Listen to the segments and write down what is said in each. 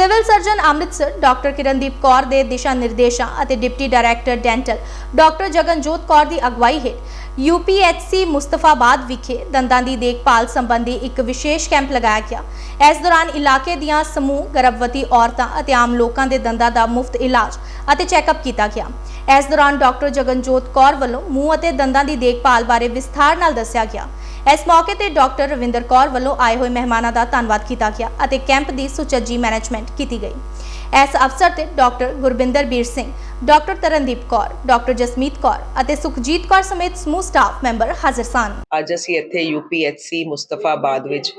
Civil surgeon Amritsar doctor Kirandeep Kaur ਦੇ ਦਿਸ਼ਾ ਨਿਰਦੇਸ਼ਾਂ ਅਤੇ deputy director dental doctor Jaganjot Kaur ਦੀ ਅਗਵਾਈ ਹੇਠ ਯੂਪੀਐਚਸੀ ਮੁਸਤਫਾਬਾਦ ਵਿਖੇ ਦੰਦਾਂ ਦੀ ਦੇਖਭਾਲ ਸੰਬੰਧੀ ਇੱਕ ਵਿਸ਼ੇਸ਼ ਕੈਂਪ ਲਗਾਇਆ ਗਿਆ। ਇਸ ਦੌਰਾਨ ਇਲਾਕੇ ਦੀਆਂ ਸਮੂਹ, ਗਰਭਵਤੀ ਔਰਤਾਂ ਅਤੇ ਆਮ ਲੋਕਾਂ ਦੇ ਦੰਦਾਂ ਦਾ ਮੁਫਤ ਇਲਾਜ ਅਤੇ ਚੈੱਕਅਪ ਕੀਤਾ ਗਿਆ। ਇਸ ਦੌਰਾਨ ਡਾਕਟਰ ਜਗਨਜੋਤ ਕੌਰ ਵੱਲੋਂ ਮੂੰਹ ਅਤੇ ਦੰਦਾਂ ਦੀ ਦੇਖਭਾਲ ਬਾਰੇ ਵਿਸਥਾਰ ਨਾਲ ਦੱਸਿਆ ਗਿਆ। ਇਸ ਮੌਕੇ ਤੇ ਡਾਕਟਰ ਰਵਿੰਦਰ ਕੌਰ ਵੱਲੋਂ ਆਏ ਹੋਏ ਮਹਿਮਾਨਾਂ ਦਾ ਧੰਨਵਾਦ ਕੀਤਾ ਗਿਆ ਅਤੇ ਕੈਂਪ ਦੀ ਸੁਚੱਜੀ ਮੈਨੇਜਮੈਂਟ ਕੀਤੀ ਗਈ। ਇਸ ਅਵਸਰ ਤੇ doctor Gurbinder Veer Singh, doctor Tarandeep Kaur, doctor Jasmeet Kaur ਅਤੇ ਸੁਖਜੀਤ ਕੌਰ ਸਮੇਤ ਸਮੂਹ ਸਟਾਫ ਮੈਂਬਰ ਹਾਜ਼ਰ ਸਨ। ਅੱਜ ਅਸੀਂ ਇੱਥੇ ਯੂਪੀਐਚਸੀ ਮੁਸਤਫਾਬਾਦ ਵਿੱਚ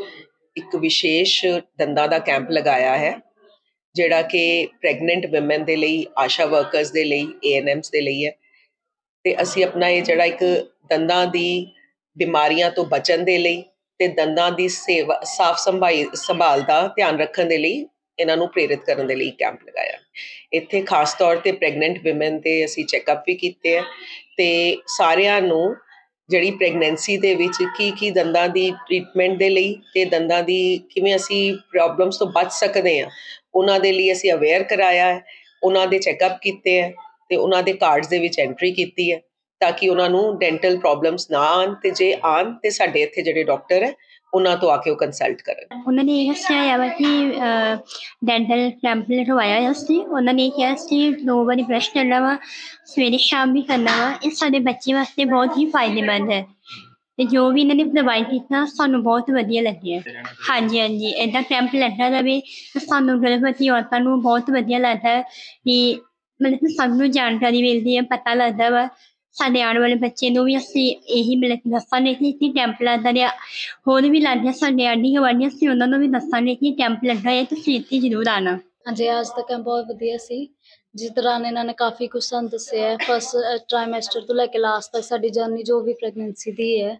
ਇੱਕ ਵਿਸ਼ੇਸ਼ ਦੰਦਾਂ ਦਾ ਕੈਂਪ ਲਗਾਇਆ ਹੈ। ਜਿਹੜਾ ਕਿ ਪ੍ਰੈਗਨੈਂਟ ਔਮਨ ਦੇ ਲਈ, ਆਸ਼ਾ ਵਰਕਰਸ ਦੇ ਲਈ ਏਐਨਐਮਸ ਦੇ ਲਈ ਹੈ। ਤੇ ਅਸੀਂ ਆਪਣਾ ਇਹ ਜਿਹੜਾ ਇੱਕ ਦੰਦਾਂ ਦੀ ਬਿਮਾਰੀਆਂ ਤੋਂ ਬਚਣ ਦੇ ਲਈ ਤੇ ਦੰਦਾਂ ਦੀ ਸੇਵਾ, ਸਾਫ਼ ਸੰਭਾਈ, ਸੰਭਾਲ ਦਾ ਧਿਆਨ ਰੱਖਣ ਦੇ ਲਈ ਇਹਨਾਂ ਨੂੰ ਪ੍ਰੇਰਿਤ ਕਰਨ ਦੇ ਲਈ ਕੈਂਪ ਲਗਾਇਆ। ਇੱਥੇ ਖਾਸ ਤੌਰ ਤੇ ਪ੍ਰੈਗਨੈਂਟ ਔਮਨ ਤੇ ਅਸੀਂ ਚੈੱਕਅਪ ਵੀ ਕੀਤੇ ਹੈ ਤੇ ਸਾਰਿਆਂ ਨੂੰ ਜਿਹੜੀ ਪ੍ਰੈਗਨੈਂਸੀ ਦੇ ਵਿੱਚ ਕੀ ਕੀ ਦੰਦਾਂ ਦੀ ਟ੍ਰੀਟਮੈਂਟ ਦੇ ਲਈ ਤੇ ਦੰਦਾਂ ਦੀ ਕਿਵੇਂ ਅਸੀਂ ਪ੍ਰੋਬਲਮਸ ਤੋਂ ਬਚ ਸਕਦੇ ਹਾਂ, ਉਹਨਾਂ ਦੇ ਲਈ ਅਸੀਂ ਅਵੇਅਰ ਕਰਾਇਆ ਹੈ, ਉਹਨਾਂ ਦੇ ਚੈੱਕਅਪ ਕੀਤੇ ਹੈ ਤੇ ਉਹਨਾਂ ਦੇ ਕਾਰਡਸ ਦੇ ਵਿੱਚ ਐਂਟਰੀ ਕੀਤੀ ਹੈ ਤਾਂ ਕਿ ਉਹਨਾਂ ਨੂੰ ਡੈਂਟਲ ਪ੍ਰੋਬਲਮਸ ਨਾ ਆਉਣ ਤੇ ਜੇ ਆਉਣ ਤੇ ਸਾਡੇ ਇੱਥੇ ਜਿਹੜੇ ਡਾਕਟਰ ਹੈ ਉਹਨਾਂ ਤੋਂ ਆ ਕੇ ਉਹ ਕੰਸਲਟ ਕਰਨ। ਉਹਨਾਂ ਨੇ ਇਹ ਦੱਸਿਆ ਵਾ ਕਿ ਡੈਂਟਲ ਕੈਂਪ ਲਗਵਾਇਆ ਹੋਇਆ ਸੀ ਉਹਨਾਂ ਨੇ ਕਿਹਾ ਸੀ ਦੋ ਵਾਰੀ ਬ੍ਰਸ਼ ਕਰਨਾ ਵਾ, ਸਵੇਰੇ ਸ਼ਾਮ ਵੀ ਕਰਨਾ ਵਾ। ਇਹ ਸਾਡੇ ਬੱਚੇ ਵਾਸਤੇ ਬਹੁਤ ਹੀ ਫਾਇਦੇਮੰਦ ਹੈ। ਤੇ ਜੋ ਵੀ ਇਹਨਾਂ ਨੇ ਪ੍ਰੋਵਾਈਡ ਕੀਤਾ, ਸਾਨੂੰ ਬਹੁਤ ਵਧੀਆ ਲੱਗਿਆ। ਹਾਂਜੀ ਹਾਂਜੀ। ਇਦਾਂ ਕੈਂਪ ਲੱਗਦਾ ਰਵੇ ਸਾਨੂੰ ਗਰਭਵਤੀ ਔਰਤਾਂ ਨੂੰ ਬਹੁਤ ਵਧੀਆ ਲੱਗਦਾ ਕਿ ਮਤਲਬ ਕਿ ਸਭ ਨੂੰ ਜਾਣਕਾਰੀ ਮਿਲਦੀ ਹੈ, ਪਤਾ ਲੱਗਦਾ ਵਾ। ਸਾਡੇ ਆਉਣ ਵਾਲੇ ਬੱਚੇ ਨੂੰ ਵੀ ਅਸੀਂ ਇਹੀ ਮਤਲਬ ਕਿ ਦੱਸਾਂਗੇ ਕਿ ਇੱਥੇ ਕੈਂਪ ਲੱਗਦਾ ਰਿਹਾ। ਹੋਰ ਵੀ ਲੱਗਦਾ ਸਾਡੇ ਆਂਢੀ ਗੁਆਂਢੀਆਂ ਸੀ, ਉਹਨਾਂ ਨੂੰ ਵੀ ਦੱਸਾਂਗੇ ਕਿ ਕੈਂਪ ਲੱਗਾ ਹੈ, ਤੁਸੀਂ ਇੱਥੇ ਜ਼ਰੂਰ ਆਣਾ ਹਾਂਜੀ, ਅੱਜ ਦਾ ਕੈਂਪ ਬਹੁਤ ਵਧੀਆ ਸੀ। ਜਿਸ ਦੌਰਾਨ ਇਹਨਾਂ ਨੇ ਕਾਫੀ ਕੁਝ ਸਾਨੂੰ ਦੱਸਿਆ ਹੈ। ਫਸਟ ਟ੍ਰਾਈਮੈਸਟਰ ਤੋਂ ਲੈ ਕੇ ਲਾਸਟ ਤੱਕ ਸਾਡੀ ਜਰਨੀ ਜੋ ਵੀ ਪ੍ਰੈਗਨੈਂਸੀ ਦੀ ਹੈ,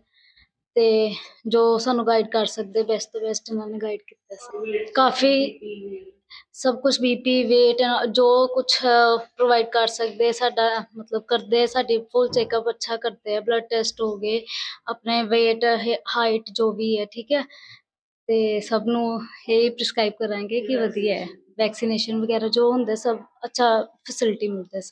ਤੇ ਜੋ ਸਾਨੂੰ ਗਾਈਡ ਕਰ ਸਕਦੇ ਬੈਸਟ ਤੋਂ ਬੈਸਟ ਇਹਨਾਂ ਨੇ ਗਾਈਡ ਕੀਤਾ ਸੀ। ਕਾਫੀ ਸਭ ਕੁਝ ਬੀਪੀ weight ਜੋ ਕੁਝ ਪ੍ਰੋਵਾਈਡ ਕਰ ਸਕਦੇ ਸਾਡਾ ਮਤਲਬ ਕਰਦੇ ਸਾਡੀ ਫੁੱਲ ਚੈੱਕਅਪ ਅੱਛਾ ਕਰਦੇ ਆ ਬਲੱਡ ਟੈਸਟ ਹੋ ਗਏ ਆਪਣੇ weight ਹਾਈਟ ਜੋ ਵੀ ਹੈ ਠੀਕ ਹੈ? ਤੇ ਸਭ ਨੂੰ ਇਹ ਪ੍ਰਿਸਕ੍ਰਾਈਬ ਕਰਾਂਗੇ ਕਿ ਵਧੀਆ ਹੈ। ਵੈਕਸੀਨੇਸ਼ਨ ਵਗੈਰਾ ਜੋ ਹੁੰਦਾ ਸਭ ਅੱਛਾ ਫੈਸਿਲਿਟੀ ਮਿਲਦਾ ਹੈ ਸਰ